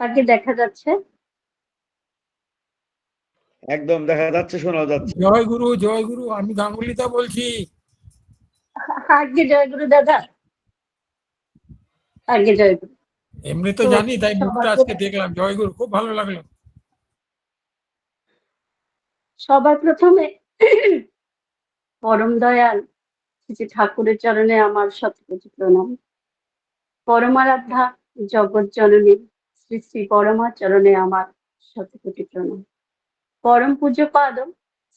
তাকে দেখা যাচ্ছে? একদম দেখা যাচ্ছে শোনা যাচ্ছে। জয় গুরু জয় গুরু আমি গাঙ্গুলিতা বলছি। আগে জয়গুরু দাদা। আগে জয়গুরু এমনি তো জানি তাই মুখটা আজকে দেখলাম। জয় গুরু খুব ভালো লাগল। সবার প্রথমে পরম দয়াল শ্রী ঠাকুরের চরণে আমার শতকোটি প্রণাম পরমারাধ্যা জগৎ জননী শ্রী শ্রী চরণে আমার শতকোটি প্রণাম। পরম পূজ্য পাদ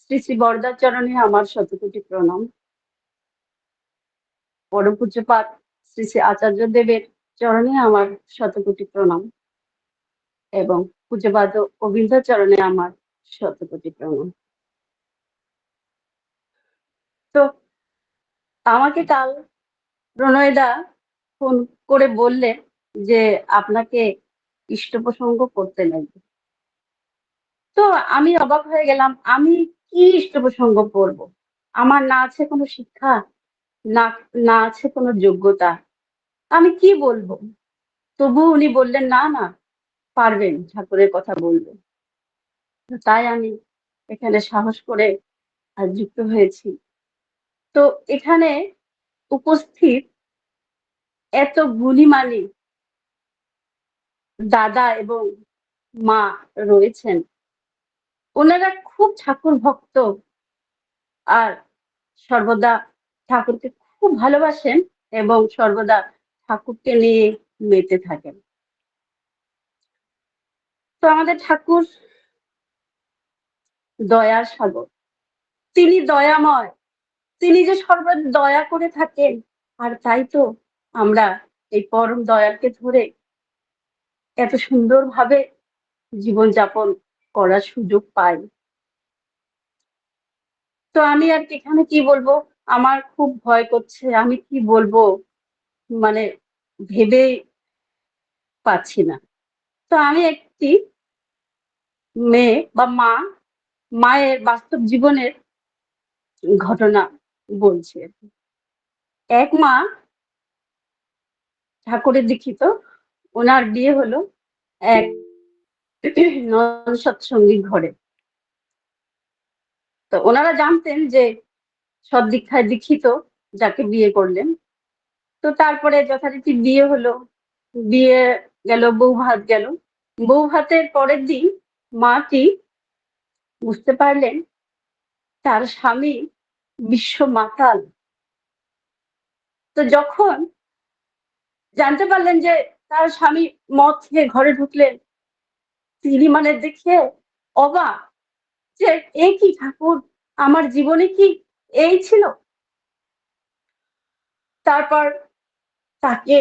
শ্রী শ্রী বরদার চরণে আমার শতকোটি প্রণাম। পরম পূজ্য পাদ, শ্রী শ্রী আচার্য দেবের চরণে আমার শতকোটি প্রণাম এবং পূজ্যপাদ গোবিন্দ চরণে আমার শতকোটি প্রণাম। তো আমাকে কাল প্রণয়দা ফোন করে বললেন যে আপনাকে ইষ্ট প্রসঙ্গ করতে লাগবে তো আমি অবাক হয়ে গেলাম, আমি কি ইষ্ট প্রসঙ্গ করব? আমার না আছে কোনো শিক্ষা, না না আছে কোনো যোগ্যতা। আমি কি বলব? তবু উনি বললেন, না না, পারবেন। ঠাকুরের কথা বলবেন তাই আমি এখানে সাহস করে আর যুক্ত হয়েছি। তো এখানে উপস্থিত এত গুণীমানী দাদা এবং মা রয়েছেন। ওনারা খুব ঠাকুর ভক্ত আর সর্বদা ঠাকুরকে খুব ভালোবাসেন এবং সর্বদা ঠাকুরকে নিয়ে মেতে থাকেন। তো আমাদের ঠাকুর দয়ার সাগর। তিনি দয়াময়। তিনি যে সর্বদা দয়া করে থাকেন, আর তাই তো আমরা এই পরম দয়ালকে ধরে এত সুন্দরভাবে জীবনযাপন করার সুযোগ পাই। তো আমি আর এখানে কি বলব? আমার খুব ভয় করছে, আমি কি বলব? মানে ভেবে পাচ্ছি না। তো আমি একটি মেয়ে বা মা, মায়ের বাস্তব জীবনের ঘটনা বলছি। এক মা ঠাকুরের দীক্ষিত ওনার বিয়ে হলো এক সৎসঙ্গীর ঘরে। তো ওনারা জানতেন যে সব দীক্ষায় দীক্ষিত যাকে বিয়ে করলেন। তো তারপরে যথারীতি বিয়ে হলো, বিয়ে গেল, বউ ভাত গেল। বউ ভাতের পরের দিন মাটি বুঝতে পারলেন তার স্বামী বিশ্ব মাতাল। তো যখন জানতে পারলেন যে তার স্বামী মদ খেয়ে ঘরে ঢুকলেন। তিনি মানে দেখে অবাক যে এ কি ঠাকুর? আমার জীবনে কি এই ছিল? তারপর তাকে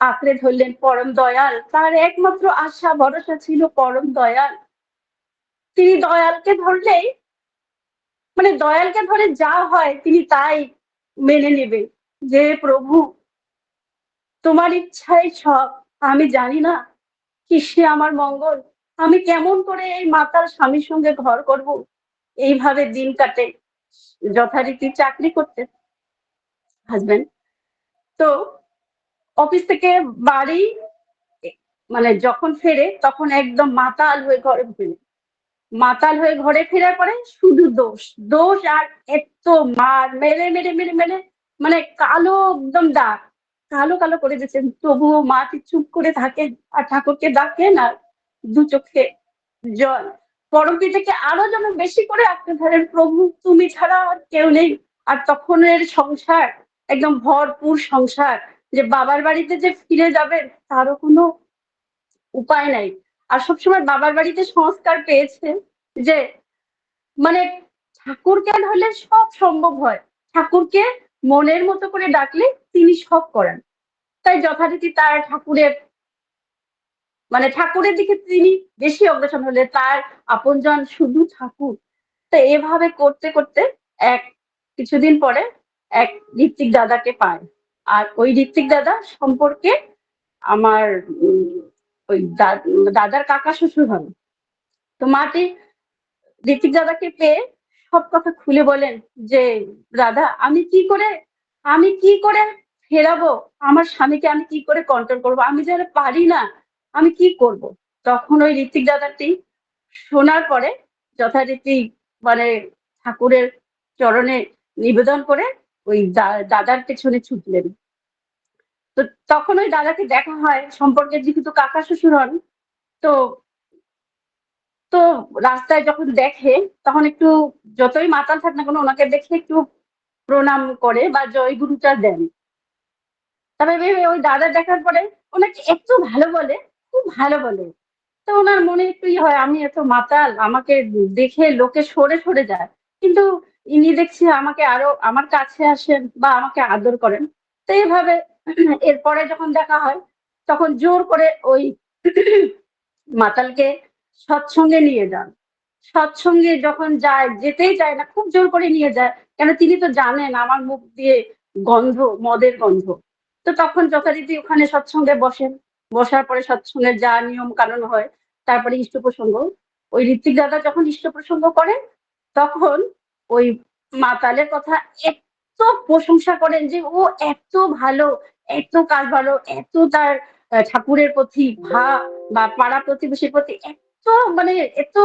আঁকড়ে ধরলেন পরম দয়াল। তার একমাত্র আশা, ভরসা ছিল পরম দয়াল। তিনি দয়ালকে ধরলেই মানে দয়ালকে ধরে যা হয় তিনি তাই মেনে নেবে যে প্রভু তোমার ইচ্ছাই সব, আমি জানি না কিসে আমার মঙ্গল। আমি কেমন করে এই মাতার স্বামীর সঙ্গে ঘর করব? এইভাবে দিন কাটে, যথারীতি চাকরি করতে। হাজবেন্ড তো অফিস থেকে বাড়ি মানে যখন ফেরে তখন একদম মাতাল হয়ে ঘরে ফেরে মাতাল হয়ে ঘরে ফেরার পরে শুধু দোষ দোষ আর এত মার, মেরে মেরে মেরে মেরে মানে কালো একদম দাগ। কালো কালো করে দিয়েছেন। তবুও মাটি চুপ করে থাকেন আর ঠাকুরকে ডাকেন আর দু চোখে জল? পরম পিতাকে আরও যেন বেশি করে আঁকতে ধরেন, প্রভু, তুমি ছাড়া আর কেউ নেই। আর তখনের সংসার, একদম ভরপুর সংসার, যে বাবার বাড়িতে যে ফিরে যাবেন, তারও কোনো উপায় নাই। আর সবসময় বাবার বাড়িতে সংস্কার পেয়েছে যে মানে ঠাকুরকে ধরলে সব সম্ভব হয়। ঠাকুরকে মনের মতো করে ডাকলে তিনি সব করেন। তাই যথারীতি তার ঠাকুরের মানে ঠাকুরের দিকে তিনি বেশি অগ্রসর হলে তার আপনজন শুধু ঠাকুর। তো এভাবে করতে করতে এক কিছুদিন পরে এক ঋত্বিক দাদাকে পায়। আর ওই ঋত্বিক দাদা সম্পর্কে আমার ওই দাদার কাকা শ্বশুর হন। তো মাটি ঋত্বিক দাদাকে পেয়ে সব কথা খুলে বলেন যে, দাদা, আমি কি করে, আমি কি করে ফেরাবো? আমার স্বামীকে আমি কি করে কন্ট্রোল করব? আমি যেন পারি না, আমি কি করব? তখন ওই ঋত্বিক দাদাটি শোনার পরে যথারীতি মানে ঠাকুরের চরণে নিবেদন করে ওই দাদার পেছনে ছুটলেন। তো তখন ওই দাদাকে দেখা হয়, সম্পর্কে যেহেতু কাকা শ্বশুর হন, তো তো রাস্তায় যখন দেখে, তখন একটু যতই মাতাল থাক না কোনো ওনাকে দেখে একটু প্রণাম করে বা জয় গুরুটা দেন। ভেবে ওই দাদা দেখার পরে ওনাকে একটু ভালো বলে, খুব ভালো বলে। তো ওনার মনে একটু ই হয়, আমি এত মাতাল, আমাকে দেখে লোকে সরে সরে যায়। কিন্তু ইনি দেখছি আমাকে আরও আমার কাছে আসেন বা আমাকে আদর করেন। তো এইভাবে এরপরে যখন দেখা হয়, তখন জোর করে ওই মাতালকে সৎসঙ্গে নিয়ে যান। সৎসঙ্গে যখন যায়, যেতেই চায় না, খুব জোর করে নিয়ে যায়। কেন, তিনি তো জানেন আমার মুখ দিয়ে গন্ধ, মদের গন্ধ। তো তখন যথারীতি ওখানে সৎসঙ্গে বসেন। বসার পরে সৎসঙ্গের যা নিয়ম কানুন হয়, তারপরে ইষ্ট প্রসঙ্গ ওই ঋত্বিক দাদা যখন ইষ্ট প্রসঙ্গ করেন, তখন ওই মাতালের কথা এত প্রশংসা করেন যে, ও এত ভালো, এত কাজ ভালো, এত তার ঠাকুরের প্রতি ভাব বা পাড়া প্রতিবেশীর প্রতি এত মানে এত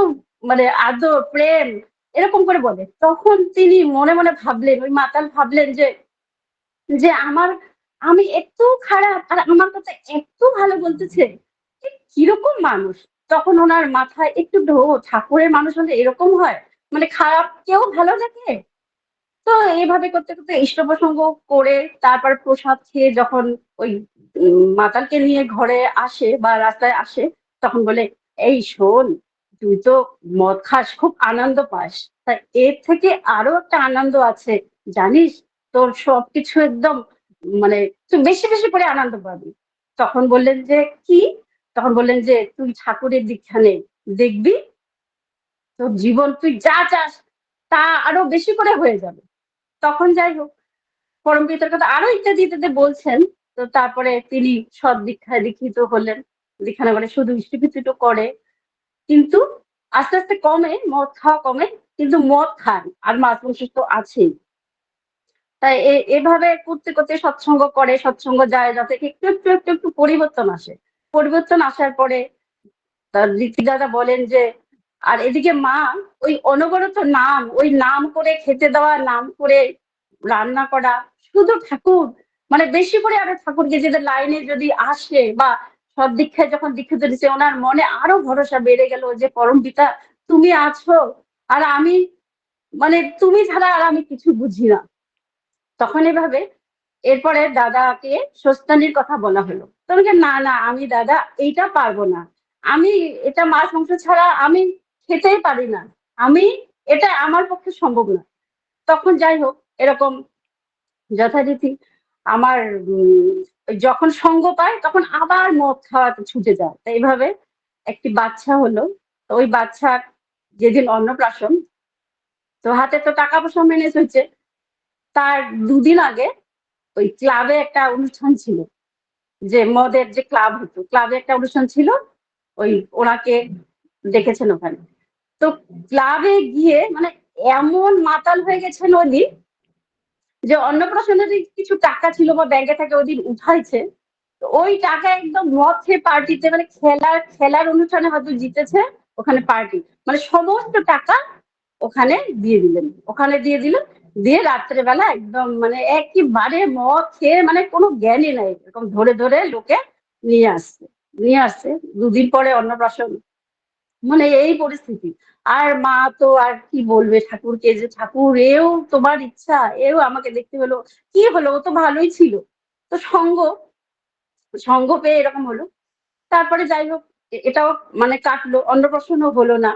মানে আদর, প্রেম, এরকম করে বলে। তখন তিনি মনে মনে ভাবলেন, ওই মাতাল ভাবলেন যে যে আমার আমি এত খারাপ, আর আমার কথা এত ভালো বলতেছে কীরকম মানুষ? তখন ওনার মাথায় একটু ঢো ঠাকুরের মানুষ হলে এরকম হয়? মানে খারাপ কেউ ভালো লাগে? তো এইভাবে করতে করতে ইষ্ট প্রসঙ্গ করে তারপর প্রসাদ খেয়ে যখন ওই মাতালকে নিয়ে ঘরে আসে বা রাস্তায় আসে, তখন বলে, এই শোন, তুই তো মদ খাস, খুব আনন্দ পাস। তা এর থেকে আরও একটা আনন্দ আছে। জানিস, তোর সবকিছু একদম মানে তুই বেশি বেশি করে আনন্দ পাবি। তখন বললেন যে, কি? তখন বললেন যে, তুই ঠাকুরের দীক্ষা নে দেখবি, তোর জীবন, তুই যা চাস, তা আরও বেশি করে হয়ে যাবে। তখন যাই হোক, পরম পিতার কথা আরও ইত্যাদি ইত্যাদি বলছেন। তো তারপরে তিনি সৎ দীক্ষায় দীক্ষিত হলেন। দীক্ষা করে শুধু ইষ্টিপিত্রিত করে। কিন্তু আস্তে আস্তে কমে, মদ খাওয়া কমে, কিন্তু মদ খান। আর মাছ মাংস তো আছেই। তাই এভাবে করতে করতে সৎসঙ্গ করে, সৎসঙ্গ যায়, যাতে একটু একটু একটু একটু পরিবর্তন আসে। পরিবর্তন আসার পরে তার ঋত্বিক দাদা বলেন যে, আর এদিকে মা, ওই অনবরত নাম, ওই নাম করে খেতে দেওয়া, নাম করে রান্না করা, শুধু ঠাকুর মানে বেশি করে আরও ঠাকুরকে যদি লাইনে যদি আসে বা সব দীক্ষায় যখন দীক্ষিত দিচ্ছে ওনার মনে আরও ভরসা বেড়ে গেল যে, পরম পিতা, তুমি আছো, আর আমি মানে তুমি ছাড়া আর আমি কিছু বুঝি না। তখন এভাবে এরপরে দাদাকে সস্তানির কথা বলা হলো। তো তোমাকে না না, আমি দাদা এইটা পারব না। আমি এটা মাছ মাংস ছাড়া আমি খেতেই পারি না। আমি এটা আমার পক্ষে সম্ভব না। তখন যাই হোক, এরকম যথারীতি আমার যখন সঙ্গ পায়, তখন আবার মদ খাওয়াতে ছুটে যায়। তো এইভাবে একটি বাচ্চা হলো। তো ওই বাচ্চার যেদিন অন্নপ্রাশন, তো হাতে তো টাকা পয়সা ম্যানেজ হয়েছে তার দুদিন আগে ওই ক্লাবে একটা অনুষ্ঠান ছিল, যে মদের যে ক্লাব হতো ক্লাবে একটা অনুষ্ঠান ছিল, ওই ওনাকে ডেকেছেন ওখানে। তো ক্লাবে গিয়ে মানে এমন মাতাল হয়ে গেছেন ওই দিন, যে অন্নপ্রাশনের কিছু টাকা ছিল বা ব্যাংকে থেকে, ওই দিন উঠাইছে। ওই টাকা একদম মদ খেয়ে পার্টিতে মানে খেলার খেলার অনুষ্ঠানে হয়তো জিতেছে ওখানে পার্টি। মানে সমস্ত টাকা ওখানে দিয়ে দিলেন। ওখানে দিয়ে দিলেন। দিয়ে রাত্রেবেলা একদম মানে একেবারে মদ খেয়ে মানে কোনো জ্ঞানই নাই, এরকম ধরে ধরে লোকে নিয়ে আসছে নিয়ে আসছে। দুদিন পরে অন্নপ্রাশন। মানে এই পরিস্থিতি। আর মা তো আর কি বলবে ঠাকুরকে যে, ঠাকুর, এও তোমার ইচ্ছা, এও আমাকে দেখতে হলো। কি হলো? ও তো ভালোই ছিল। তো সঙ্গ সঙ্গ পেয়ে এরকম হলো। তারপরে যাই হোক এটাও মানে কাটলো, অন্নপ্রাশনও হলো না।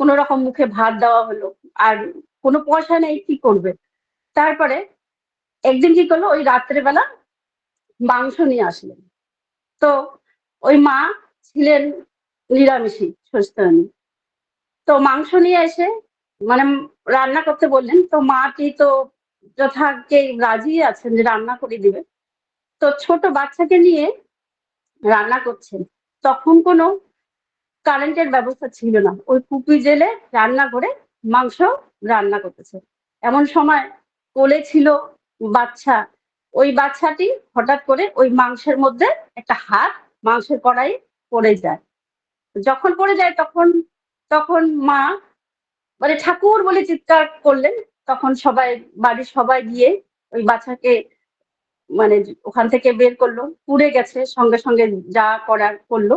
কোন রকম মুখে ভাত দেওয়া হলো। আর কোনো পয়সা নেই, কি করবে? তারপরে একদিন কি করল? ওই রাত্রেবেলা মাংস নিয়ে আসলেন। তো ওই মা ছিলেন নিরামিষী সুস্থানী তো মাংস নিয়ে এসে মানে রান্না করতে বললেন, তো মাটি তো যথাকে রাজি আছেন যে রান্না করে দিবে? তো ছোট বাচ্চাকে নিয়ে রান্না করছেন। তখন কোনো কারেন্টের ব্যবস্থা ছিল না। ওই কুপি জেলে রান্না করে মাংস রান্না করতেছে। এমন সময় কোলে ছিল বাচ্চা। ওই বাচ্চাটি হঠাৎ করে ওই মাংসের মধ্যে একটা হাত মাংসের কড়াই পড়ে যায়। যখন পড়ে যায় তখন তখন মা মানে ঠাকুর বলে চিৎকার করলেন। তখন সবাই, বাড়ির সবাই গিয়ে ওই বাচ্চাকে মানে ওখান থেকে বের করল। পুড়ে গেছে, সঙ্গে সঙ্গে যা করার করল।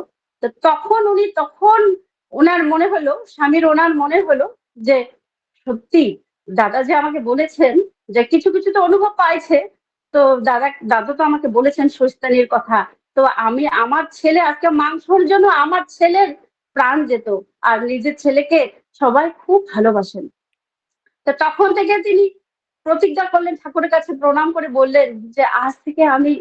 তো তখন উনি, তখন ওনার মনে হলো, স্বামীর ওনার মনে হলো যে সত্যি, দাদা যে আমাকে বলেছেন যে কিছু কিছু তো অনুভব পাইছে, তো দাদা দাদা তো আমাকে বলেছেন সুস্তানির কথা। তো আমি আমার ছেলে আজকে মাংসর জন্য আমার ছেলের প্রাণ যেত, আর নিজের ছেলেকে সবাই খুব ভালোবাসেন। তো তখন থেকে তিনি প্রতিজ্ঞা করলেন, ঠাকুরের কাছে প্রণাম করে বললেন যে আজ থেকে আমি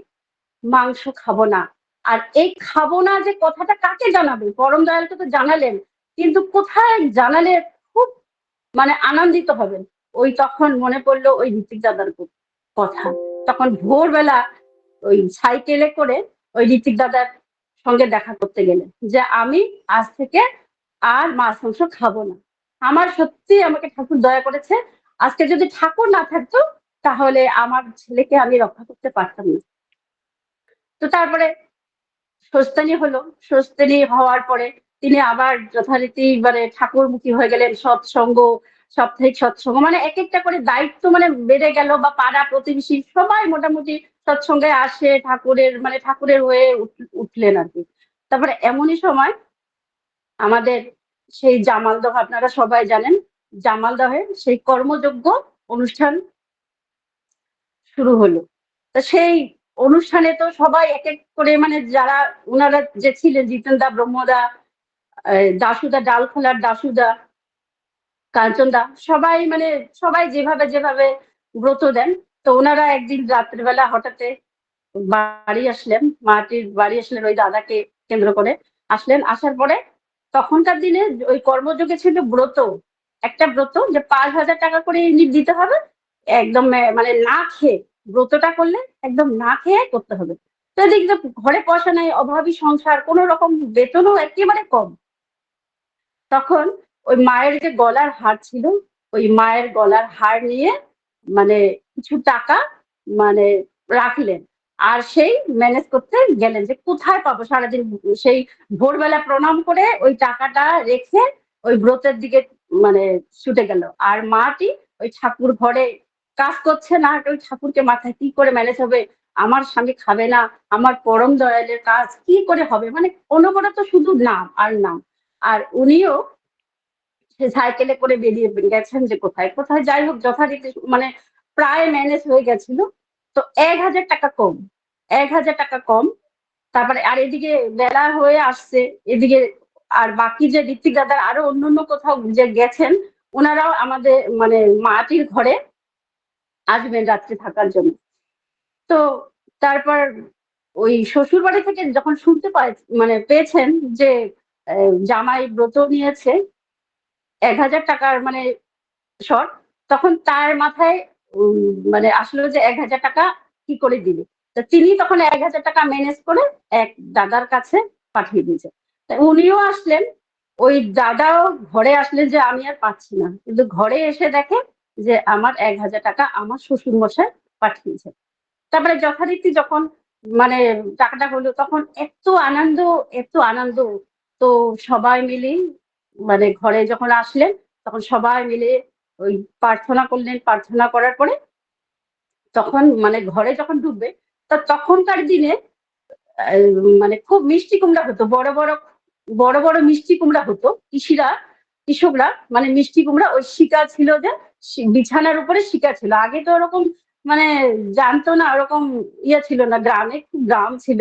মাংস খাব না। আর এই খাব না যে কথাটা কাকে জানাবে পরম দয়ালকে তো জানালেন, কিন্তু কোথায় জানালে মানে আনন্দিত হবেন। ওই তখন মনে পড়ল ওই ঋতিক দাদার কথা। তখন ভোরবেলা ওই সাইকেলে করে ওই ঋতিক দাদার সঙ্গে দেখা করতে গেলেন যে, আমি আজ থেকে আর মাছ মাংস খাব না। আমার সত্যি আমাকে ঠাকুর দয়া করেছে। আজকে যদি ঠাকুর না থাকতো, তাহলে আমার ছেলেকে আমি রক্ষা করতে পারতাম না। তো তারপরে স্বস্তানি হলো। স্বস্তানি হওয়ার পরে তিনি আবার যথারীতি মানে ঠাকুরমুখী হয়ে গেলেন সৎসঙ্গ সাপ্তাহিক সৎসঙ্গ মানে এক একটা করে দায়িত্ব মানে বেড়ে গেল বা পাড়া প্রতিবেশী সবাই মোটামুটি সৎসঙ্গে আসে ঠাকুরের মানে ঠাকুরের হয়ে উঠ- উঠলেন আর কি। তারপরে এমনই সময় আমাদের সেই জামালদহ আপনারা সবাই জানেন জামালদহে সেই কর্মযোগ্য অনুষ্ঠান শুরু হলো। তা সেই অনুষ্ঠানে তো সবাই এক এক করে মানে যারা ওনারা যে ছিলেন জিতেনদা ব্রহ্মদা আহ, দাসুদা ডালখোলার দাসুদা কাঞ্চনদা, সবাই মানে সবাই যেভাবে যেভাবে ব্রত দেন, তো ওনারা একদিন রাত্রিবেলা হঠাৎ বাড়ি আসলেন, মাটির বাড়ি আসলেন ওই দাদাকে কেন্দ্র করে, আসলেন, আসার পরে তখনকার দিনে ওই কর্মযোগে ছিল ব্রত, একটা ব্রত যে পাঁচ হাজার টাকা করে ইউনিট দিতে হবে, একদম মানে না খেয়ে, ব্রতটা করলে একদম না খেয়ে করতে হবে। তো তো ঘরে পয়সা নাই, অভাবী সংসার, কোনো রকম বেতনও একেবারে কম। তখন ওই মায়ের যে গলার হার ছিল, ওই মায়ের গলার হার নিয়ে মানে কিছু টাকা মানে রাখলেন। আর সেই ম্যানেজ করতে গেলেন যে কোথায় পাবো? সারাদিন সেই ভোরবেলা প্রণাম করে ওই টাকাটা রেখে ওই ব্রতের দিকে মানে ছুটে গেল। আর মাটি ওই ঠাকুর ঘরে কাজ করছে না ওই ঠাকুরকে মাথায় কি করে ম্যানেজ হবে? আমার স্বামী খাবে না, আমার পরম দয়ালের কাজ কি করে হবে? মানে অনবরত শুধু নাম আর নাম। আর উনিও সাইকেলে করে বেরিয়ে গেছেন যে কোথায়? কোথায়? যাই হোক, যথারীতি মানে প্রায় ম্যানেজ হয়ে গেছিল। তো এক হাজার টাকা কম, এক হাজার টাকা কম। তারপরে আর এদিকে বেলা হয়ে আসছে, এদিকে আর বাকি যে ঋত্বিক দাদার আরও অন্য অন্য কোথাও যে গেছেন, ওনারাও আমাদের মানে মাটির ঘরে আসবেন রাত্রে থাকার জন্য। তো তারপর ওই শ্বশুর বাড়ি থেকে যখন শুনতে পাই মানে পেয়েছেন যে জামাই ব্রত নিয়েছে, এক হাজার টাকার মানে শর্ট তখন তার মাথায় মানে আসলো যে এক হাজার টাকা কি করে দিবে? তো তিনি তখন এক হাজার টাকা ম্যানেজ করে এক দাদার কাছে পাঠিয়ে দিয়েছে। উনিও আসলেন, ওই দাদাও ঘরে আসলেন যে আমি আর পাচ্ছি না, কিন্তু ঘরে এসে দেখে যে আমার এক হাজার টাকা আমার শ্বশুর মশাই পাঠিয়েছে। তারপরে যথারীতি যখন মানে টাকাটা হলো, তখন এত আনন্দ এত আনন্দ তো সবাই মিলে মানে ঘরে যখন আসলেন, তখন সবাই মিলে ওই প্রার্থনা করলেন। প্রার্থনা করার পরে তখন মানে ঘরে যখন ঢুকবে, তা তখনকার দিনে মানে খুব মিষ্টি কুমড়া হতো। বড় বড় বড় বড় মিষ্টি কুমড়া হতো। কৃষিরা, কৃষকরা মানে মিষ্টি কুমড়া, ওই শিকা ছিল যে বিছানার উপরে শিকা ছিল। আগে তো ওরকম মানে জানতো না, ওরকম ইয়ে ছিল না। গ্রামে খুব গ্রাম ছিল।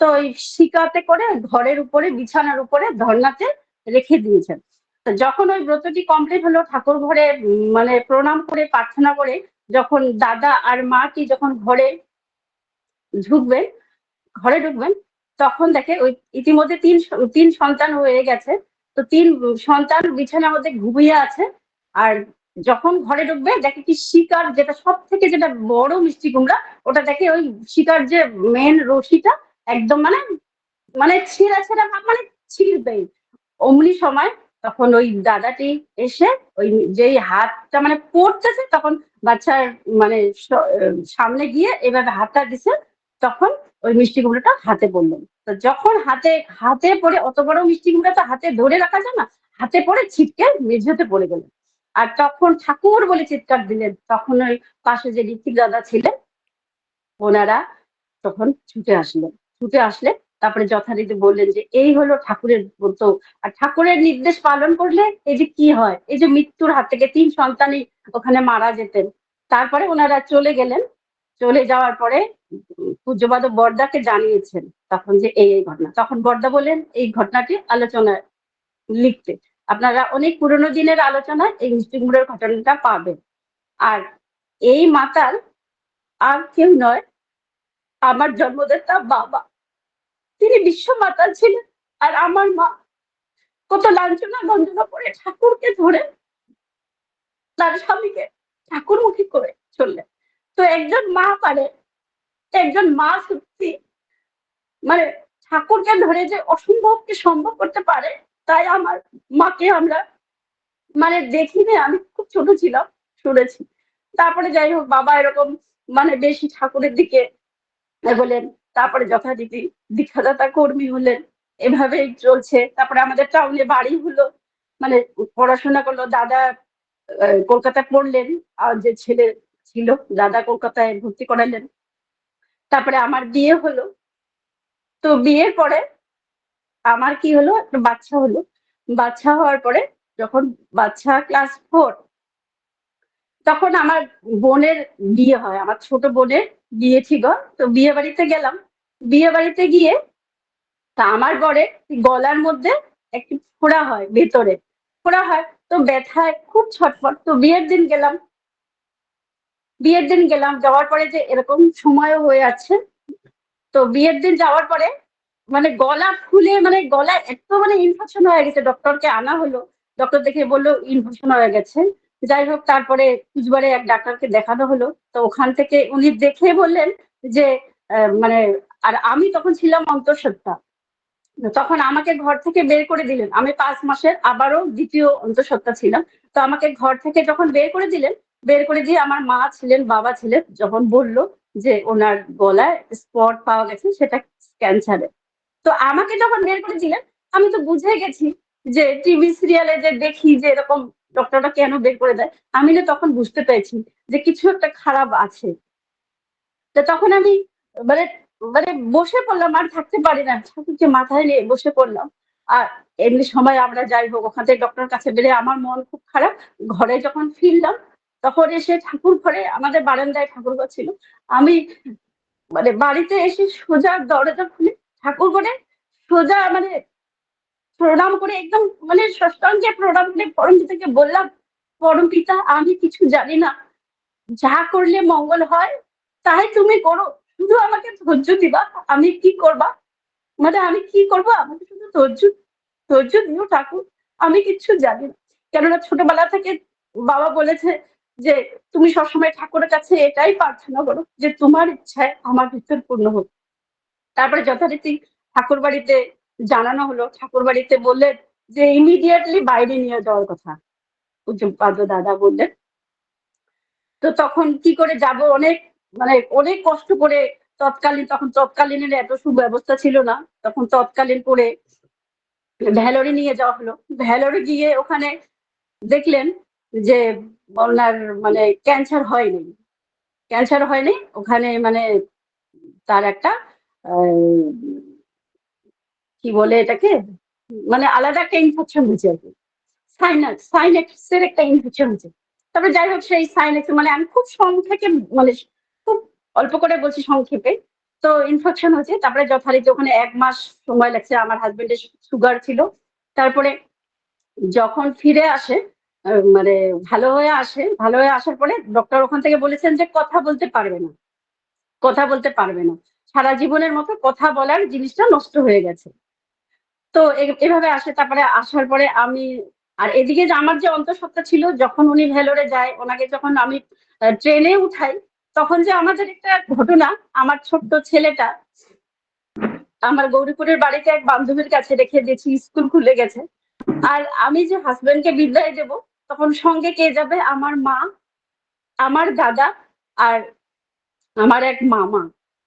তো ওই শিকাতে করে ঘরের উপরে, বিছানার উপরে ধর্নাতে রেখে দিয়েছেন। তো যখন ওই ব্রতটি কমপ্লিট হলো, ঠাকুর ঘরে মানে প্রণাম করে, প্রার্থনা করে, যখন দাদা আর মা কি যখন ঘরে ঢুকবেন ঘরে ঢুকবেন, তখন দেখে ওই ইতিমধ্যে তিন তিন সন্তান হয়ে গেছে। তো তিন সন্তান বিছানার মধ্যে ঘুমিয়ে আছে। আর যখন ঘরে ঢুকবে, দেখে কি শিকার যেটা সব থেকে যেটা বড় মিষ্টি কুমড়া, ওটা দেখে ওই শিকার যে মেন রশিটা একদম মানে মানে ছিঁড়া ছিঁড়া ভাব মানে ছিঁড়বেই অমনি সময় তখন ওই দাদাটি এসে ওই যেই হাতটা মানে পড়তেছে তখন বাচ্চার মানে সামনে গিয়ে এভাবে হাতটা দিছে, তখন ওই মিষ্টি কুমড়োটা হাতে পড়লেন তো যখন হাতে হাতে পড়ে, অত বড় মিষ্টি কুমড়া তো হাতে ধরে রাখা যায় না, হাতে পড়ে ছিটকে মেঝেতে পড়ে গেল। আর তখন ঠাকুর বলে চিৎকার দিলেন, তখন ওই পাশে যে ঋত্বিক দাদা ছিলেন, ওনারা তখন ছুটে আসলেন। ছুটে আসলে তারপরে যথারীতি বললেন যে এই হলো ঠাকুরের ব্রত। আর ঠাকুরের নির্দেশ পালন করলে এই যে কি হয়? এই যে মৃত্যুর হাত থেকে তিন সন্তানই ওখানে মারা যেতেন। তারপরে ওনারা চলে গেলেন। চলে যাওয়ার পরে উম, পূজ্যপাদ বর্দাকে জানিয়েছেন তখন যে এই এই ঘটনা। তখন বর্দা বললেন এই ঘটনাটি আলোচনায় লিখতে। আপনারা অনেক পুরনো দিনের আলোচনায় এই মিষ্টি ঘটনাটা পাবেন। আর এই মাতাল আর কেউ নয় আমার জন্মদাতা বাবা। তিনি বিশ্ব মাতাল ছিলেন আর আমার মা কত লাঞ্ছনা গঞ্জনা করে ঠাকুরকে ধরে তার স্বামীকে ঠাকুরমুখী করে চললেন। তো একজন মা পারে একজন মা সত্যি মানে ঠাকুরকে ধরে যে অসম্ভবকে সম্ভব করতে পারে, তাই আমার মাকে আমরা মানে দেখিনি, আমি খুব ছোট ছিলাম, শুনেছি। তারপরে যাই হোক, বাবা এরকম মানে বেশি ঠাকুরের দিকে বলেন, তারপরে যথারীতি দীক্ষাদাতা কর্মী হলেন। এভাবেই চলছে। তারপরে আমাদের টাউনে বাড়ি হলো। মানে পড়াশোনা করল। দাদা আহ, কলকাতায় পড়লেন। আর যে ছেলে ছিল দাদা কলকাতায় ভর্তি করালেন। তারপরে আমার বিয়ে হলো। তো বিয়ের পরে আমার কি হলো? একটা বাচ্চা হলো। বাচ্চা হওয়ার পরে যখন বাচ্চা ক্লাস ফোর তখন আমার বোনের বিয়ে হয়। আমার ছোট বোনের বিয়ে ছিল। তো বিয়ে বাড়িতে গেলাম। বিয়ে বাড়িতে গিয়ে তা আমার বরে গলার মধ্যে একটি ফোড়া হয়, ভেতরে ফোড়া হয়। তো ব্যথায় খুব ছটফট। তো বিয়ের দিন গেলাম। বিয়ের দিন গেলাম। যাওয়ার পরে যে এরকম সময়ও হয়ে আছে। তো বিয়ের দিন যাওয়ার পরে মানে গলা ফুলে মানে গলা এত মানে ইনফেকশন হয়ে গেছে। ডক্টরকে আনা হলো। ডক্টর দেখে বলল ইনফেকশন হয়ে গেছে। যাই হোক, তারপরে কুচবারে এক ডাক্তারকে দেখানো হলো। তো ওখান থেকে উনি দেখে বললেন যে মানে আর আমি তখন ছিলাম অন্তঃসত্ত্বা। তখন আমাকে ঘর থেকে বের করে দিলেন। আমি পাঁচ মাসের আবারও দ্বিতীয় অন্তঃসত্ত্বা ছিলাম। তো আমাকে ঘর থেকে যখন বের করে দিলেন, বের করে দিয়ে আমার মা ছিলেন, বাবা ছিলেন, যখন বলল যে ওনার গলায় স্পট পাওয়া গেছে, সেটা ক্যান্সারে তো আমাকে যখন বের করে দিলেন, আমি তো বুঝে গেছি যে টিভি সিরিয়ালে যে দেখি যে এরকম ডক্টরটা কেন বের করে দেয়, আমি না তখন বুঝতে পেরেছি যে কিছু একটা খারাপ আছে। তো তখন আমি মানে মানে বসে পড়লাম, আর থাকতে পারি না। ঠাকুরকে মাথায় নিয়ে বসে পড়লাম। আর এমনি সময় আমরা যাই হোক, ওখান থেকে ডক্টর কাছে বেরে আমার মন খুব খারাপ। ঘরে যখন ফিরলাম, তখন এসে ঠাকুর ঘরে, আমাদের বারান্দায় ঠাকুর ঘর ছিল। আমি মানে বাড়িতে এসে সোজা দরজা খুলে ঠাকুর ঘরে সোজা মানে প্রণাম করে একদম মানে ষষ্ঠাঙ্গে প্রণাম করে পরম পিতাকে বললাম, পরম পিতা, আমি কিছু জানি না। যা করলে মঙ্গল হয়, তাই তুমি করো। শুধু আমাকে ধৈর্য দিবা। আমি কি করবা? মানে আমি কি করব? আমাকে শুধু ধৈর্য ধৈর্য দিও ঠাকুর। আমি কিচ্ছু জানি না। কেননা ছোটবেলা থেকে বাবা বলেছে যে, তুমি সবসময় ঠাকুরের কাছে এটাই প্রার্থনা করো যে, তোমার ইচ্ছায় আমার ভিতর পূর্ণ হোক। তারপরে যথারীতি ঠাকুর বাড়িতে জানানো হলো। ঠাকুর বাড়িতে বললেন যে ইমিডিয়েটলি বাইরে নিয়ে যাওয়ার কথা। পূজ্যপাদ দাদা বললেন। তো তখন কি করে যাব? অনেক মানে অনেক কষ্ট করে তৎকালীন, তখন তৎকালীনের এত সুব্যবস্থা ছিল না, তখন তৎকালীন করে ভ্যালোরে নিয়ে যাওয়া হলো। ভ্যালোরে গিয়ে ওখানে দেখলেন যে ওনার মানে ক্যান্সার হয়নি। ক্যান্সার হয়নি, ওখানে মানে তার একটা কি বলে এটাকে? মানে আলাদা একটা ইনফেকশন হয়েছে আর কি। সাইনাস সাইনেক্সের একটা ইনফেকশন হয়েছে। তারপরে যাই হোক, সেই সাইনেক্স মানে আমি খুব সংক্ষেপে মানে অল্প করে বলছি সংক্ষেপে। তো ইনফেকশন হয়েছে, তারপরে যথারীতি ওখানে এক মাস সময় লাগছে, আমার হাজবেন্ডের সুগার ছিল। তারপরে যখন ফিরে আসে মানে ভালো হয়ে আসে, ভালো হয়ে আসার পরে ডক্টর ওখান থেকে বলেছেন যে কথা বলতে পারবে না। কথা বলতে পারবে না। সারা জীবনের মতো কথা বলার জিনিসটা নষ্ট হয়ে গেছে। তো এভাবে আসে, তারপরে আসার পরে আমি, আর এদিকে যে আমার যে অন্তঃসত্ত্বা ছিল, যখন উনি ভেলোরে যায়, ওনাকে যখন আমি ট্রেনে উঠাই তখন যে আমাদের একটা ঘটনা, আমার ছোট্ট ছেলেটা আমার গৌরীপুরের বাড়িতে এক বান্ধবীর কাছে রেখে দিয়েছি, স্কুল খুলে গেছে। আর আমি যে হাজবেন্ডকে বিদায় দেব, তখন সঙ্গে কে যাবে? আমার মা, আমার দাদা আর আমার এক মামা।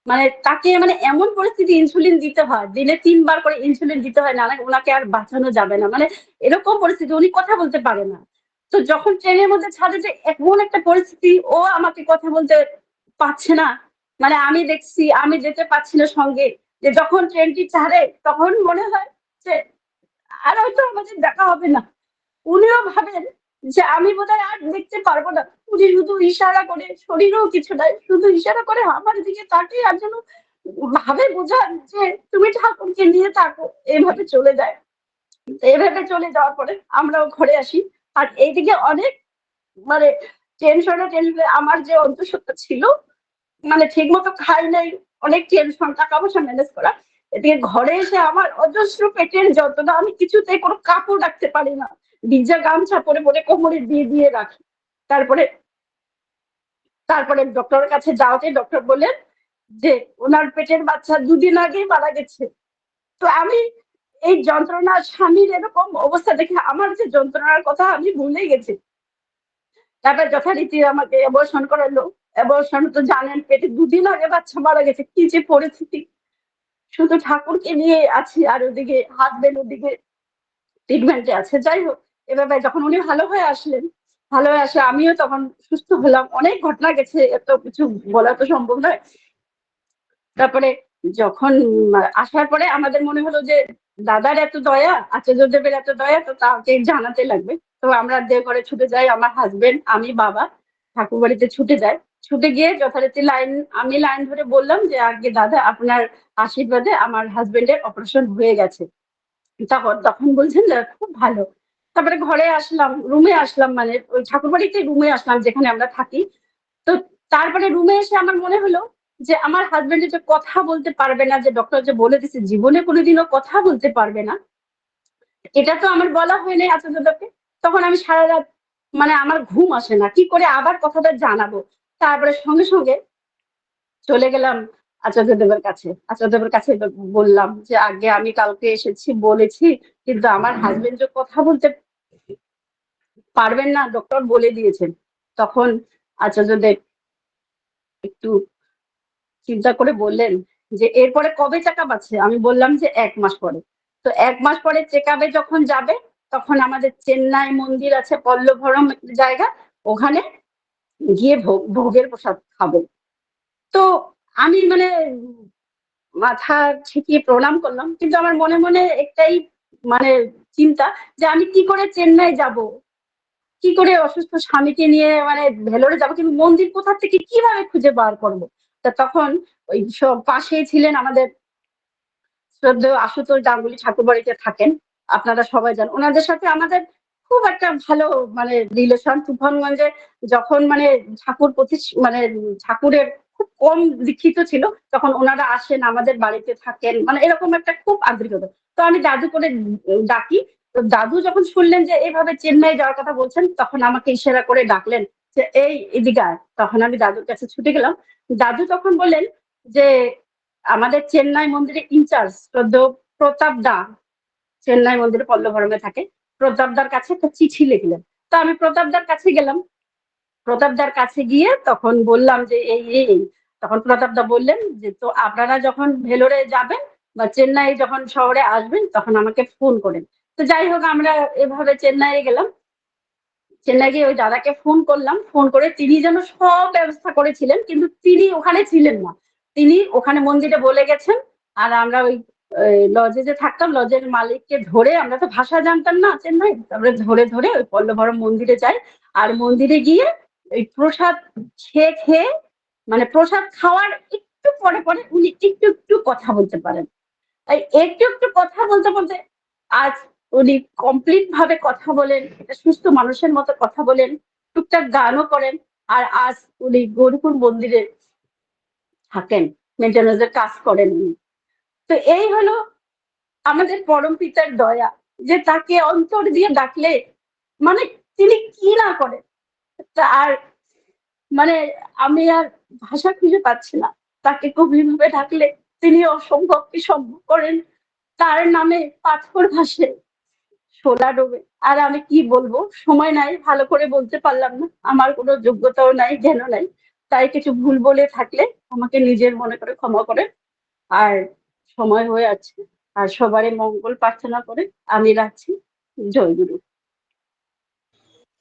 মানে তাকে মানে এমন পরিস্থিতি ইনসুলিন দিতে হয়, দিনে তিনবার করে ইনসুলিন দিতে হয় না ওনাকে আর বাঁচানো যাবে না। মানে এরকম পরিস্থিতি, উনি কথা বলতে পারে না। তো যখন ট্রেনের মধ্যে ছাড়ে যে এমন একটা পরিস্থিতি, ও আমাকে কথা বলতে পারছে না। মানে আমি দেখছি, আমি যেতে পারছি না সঙ্গে। যে যখন ট্রেনটি ছাড়ে, তখন মনে হয় যে আর হয়তো আমাদের দেখা হবে না। উনিও ভাবেন যে আমি বোধহয় আর দেখতে পারব না। উনি শুধু ইশারা করে, শরীরও কিছু নাই, শুধু ইশারা করে আমার দিকে তাকিয়ে আর যেন ভাবে বোঝান যে তুমি ঠাকুরকে নিয়ে থাকো এইভাবে চলে যায়। তো এইভাবে চলে যাওয়ার পরে আমরাও ঘরে আসি। আর এইদিকে অনেক মানে টেনশনে টেনশনে আমার যে অন্তঃসত্ত্বা ছিল মানে ঠিক মতো খাই নাই, অনেক টেনশন টাকা পয়সা ম্যানেজ করা। এদিকে ঘরে এসে আমার অজস্র পেটের যন্ত্রণা, আমি কিছুতে কোনো কাপড় রাখতে পারি না। ভিজা গামছা পরে পরে কোমরে দিয়ে দিয়ে রাখি। তারপরে তারপরে ডক্টরের কাছে যাওয়াতে ডক্টর বললেন যে, ওনার পেটের বাচ্চা দুদিন আগেই মারা গেছে। তো আমি এই যন্ত্রণা স্বামীর এরকম অবস্থা দেখে আমার যে যন্ত্রণার কথা আমি ভুলে গেছি। তারপর যথারীতি আমাকে অবসান করালো। অবসান তো জানেন, পেটে দুদিন আগে বাচ্চা মারা গেছে, কি যে পরিস্থিতি। শুধু ঠাকুরকে নিয়ে আছি আর ওদিকে হাত হাজবেন্ড ওদিকে ট্রিটমেন্টে আছে। যাই হোক এভাবে যখন উনি ভালো হয়ে আসলেন, ভালো হয়ে আসে আমিও তখন সুস্থ হলাম। অনেক ঘটনা গেছে, এত কিছু বলা তো সম্ভব নয়। তারপরে যখন আসার পরে আমাদের মনে হলো যে দাদার এত দয়া, আচার্যদেবের এত দয়া, তো তাকে জানাতে লাগবে। তো আমরা দেওঘরে ছুটে যাই, আমার হাজবেন্ড আমি বাবা, ঠাকুর বাড়িতে ছুটে যাই। ছুটে গিয়ে যথারীতি লাইন আমি লাইন ধরে বললাম যে, আগে দাদা আপনার আশীর্বাদে আমার হাজবেন্ডের অপারেশন হয়ে গেছে। তখন তখন বলছেন খুব ভালো। তারপরে ঘরে আসলাম রুমে আসলাম মানে ওই ঠাকুর বাড়িতে রুমে আসলাম, যেখানে আমরা থাকি। তো তারপরে রুমে এসে আমার মনে হলো যে আমার হাজবেন্ড যে কথা বলতে পারবে না, যে ডক্টর যে বলে দিছে, জীবনে কোনোদিনও কথা বলতে পারবে না। এটা তো আমার বলা হয় নাই তখন আমি সারা রাত মানে আমার ঘুম আসে না। কি করে আবার কথাটা জানাব? তারপরে সঙ্গে সঙ্গে চলে গেলাম আচার্যদেবের কাছে। আচার্যদেবের কাছে বললাম যে, আগে আমি কালকে এসেছি, বলেছি, কিন্তু আমার হাজবেন্ড যে কথা বলতে পারবেন না ডক্টর বলে দিয়েছেন। তখন আচার্যদেব একটু চিন্তা করে বললেন যে এরপরে কবে চেক আপ আছে? আমি বললাম যে এক মাস পরে। তো এক মাস পরে চেক আপে যখন যাবে, তখন আমাদের চেন্নাই মন্দির আছে, পল্লভরম জায়গা, ওখানে গিয়ে ভোগ, ভোগের প্রসাদ খাব। তো আমি মানে মাথা ঠেকিয়ে প্রণাম করলাম, কিন্তু আমার মনে মনে একটাই মানে চিন্তা যে আমি কি করে চেন্নাই যাব? কি করে অসুস্থ স্বামীকে নিয়ে মানে ভেলোরে যাব? কিন্তু মন্দির কোথা থেকে কীভাবে খুঁজে বার করব? তা তখন ওই সব পাশেই ছিলেন আমাদের শ্রদ্ধেয় আশুতোষ গাঙ্গুলি ঠাকুর বাড়িতে থাকেন। আপনারা সবাই জানেন ওনাদের সাথে আমাদের খুব একটা ভালো মানে রিলেশন তুফানগঞ্জে যখন মানে ঠাকুর প্রতি মানে ঠাকুরের খুব কম দীক্ষিত ছিল, তখন ওনারা আসেন, আমাদের বাড়িতে থাকেন। মানে এরকম একটা খুব আন্তরিকতা তো আমি দাদু করে ডাকি। তো দাদু যখন শুনলেন যে এভাবে চেন্নাই যাওয়ার কথা বলছেন, তখন আমাকে ইশারা করে ডাকলেন। যে, এই এদিকে তখন আমি দাদুর কাছে ছুটে গেলাম। দাদু তখন বললেন যে, আমাদের চেন্নাই মন্দিরে ইনচার্জ প্রতাপ দা, চেন্নাই মন্দিরে পল্লভরমে থাকে। প্রতাপদার কাছে একটা চিঠি লিখলেন। তো আমি প্রতাপদার কাছে গেলাম। প্রতাপদার কাছে গিয়ে তখন বললাম যে, এই এই। তখন প্রতাপদা বললেন যে, তো আপনারা যখন ভেলোরে যাবেন বা চেন্নাই যখন শহরে আসবেন, তখন আমাকে ফোন করেন। তো যাই হোক, আমরা এভাবে চেন্নাইয়ে গেলাম। চেন্নাই ওই দাদাকে ফোন করলাম। ফোন করে তিনি যেন সব ব্যবস্থা করেছিলেন, কিন্তু তিনি ওখানে ছিলেন না। তিনি ওখানে মন্দিরে বলে গেছেন আর আমরা ওই লজে যে থাকতাম লজের মালিককে ধরে আমরা তো ভাষা জানতাম না চেন্নাই, তারপরে ধরে ধরে ওই পল্লবরম মন্দিরে যাই। আর মন্দিরে গিয়ে ওই প্রসাদ খেয়ে খেয়ে মানে প্রসাদ খাওয়ার একটু পরে পরে উনি একটু একটু কথা বলতে পারেন। তাই একটু একটু কথা বলতে বলতে আজ উনি কমপ্লিট ভাবে কথা বলেন সুস্থ মানুষের মতো কথা বলেন, টুকটাক গানও করেন, আর আজ উনি গরুকুল মন্দিরে থাকেন মেনটেন্যান্সের কাজ করেন উনি। তো এই হলো আমাদের পরম পিতার দয়া, যে তাকে অন্তর দিয়ে ডাকলে মানে তিনি কি না করেন? আর মানে আমি আর ভাষা খুঁজে পাচ্ছি না। তাকে গভীরভাবে ডাকলে, তিনি অসম্ভবকে সম্ভব করেন। তার নামে পাথর ভাসে। শোলা ডোবে আর আমি কি বলব? সময় নাই, ভালো করে বলতে পারলাম না। আমার কোনো যোগ্যতাও নাই, জ্ঞানও নাই। তাই কিছু ভুল বলে থাকলে আমাকে নিজের মনে করে ক্ষমা করে। আর সময় হয়ে আছে। আর সবারই মঙ্গল প্রার্থনা করে আমি রাখছি। জয় গুরু।